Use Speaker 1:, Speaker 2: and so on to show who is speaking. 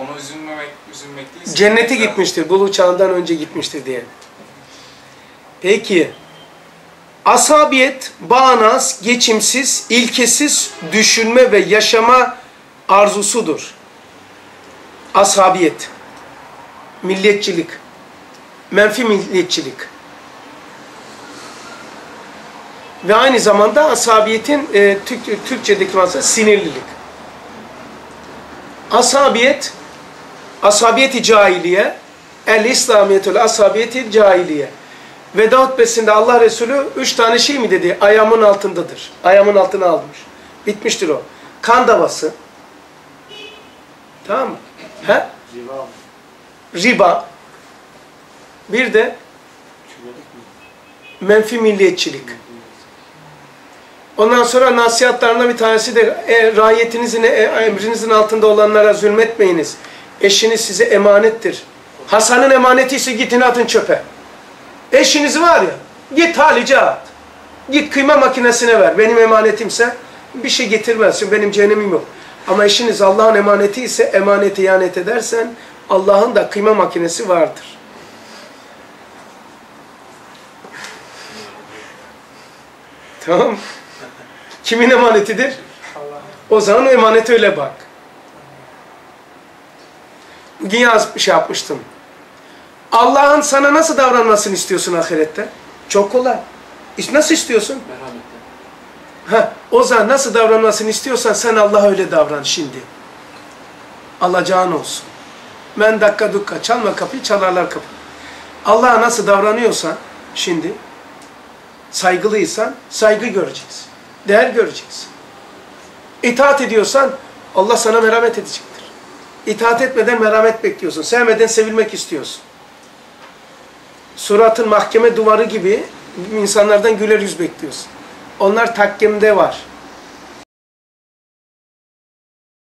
Speaker 1: Onu üzülmemek, üzülmek değil.
Speaker 2: Cennete gitmiştir. Buluğ çağından önce gitmiştir diye. Peki. Asabiyet, bağnaz, geçimsiz, ilkesiz düşünme ve yaşama arzusudur. Asabiyet. Milliyetçilik. Menfi milliyetçilik. Ve aynı zamanda asabiyetin e, Türk, Türkçedeki manası sinirlilik. Asabiyet, asabiyeti cahiliye, el İslamiyetül asabiyeti cahiliye. Veda hutbesinde Allah Resulü üç tane şey mi dedi? Ayağımın altındadır. Ayağımın altına almış. Bitmiştir o. Kan davası. Tamam mı? He?
Speaker 3: Riva.
Speaker 2: Riba. Bir de menfi milliyetçilik. Ondan sonra nasihatlarından bir tanesi de e, rahiyetinizin, e, emrinizin altında olanlara zulmetmeyiniz. Eşiniz size emanettir. Hasan'ın emaneti ise gidin atın çöpe. Eşiniz var ya, git halice at. Git kıyma makinesine ver. Benim emanetimse bir şey getirmez. Benim cehennemim yok. Ama eşiniz Allah'ın emaneti ise emanete ihanet edersen Allah'ın da kıyma makinesi vardır. Tamam Kimin emanetidir? O zaman emanete öyle bak. Bugün yaz şey yapmıştım. Allah'ın sana nasıl davranmasını istiyorsun ahirette? Çok kolay. Nasıl istiyorsun?
Speaker 3: Merhametle.
Speaker 2: Ha, o zaman nasıl davranmasını istiyorsan sen Allah'a öyle davran şimdi. Alacağın olsun. Men dakika dukka çalma kapıyı çalarlar kapıyı. Allah'a nasıl davranıyorsan şimdi saygılıysan saygı göreceksin. Değer göreceksin. İtaat ediyorsan Allah sana merhamet edecektir. İtaat etmeden merhamet bekliyorsun. Sevmeden sevilmek istiyorsun. Suratın mahkeme duvarı gibi insanlardan güler yüz bekliyorsun. Onlar takkemde var.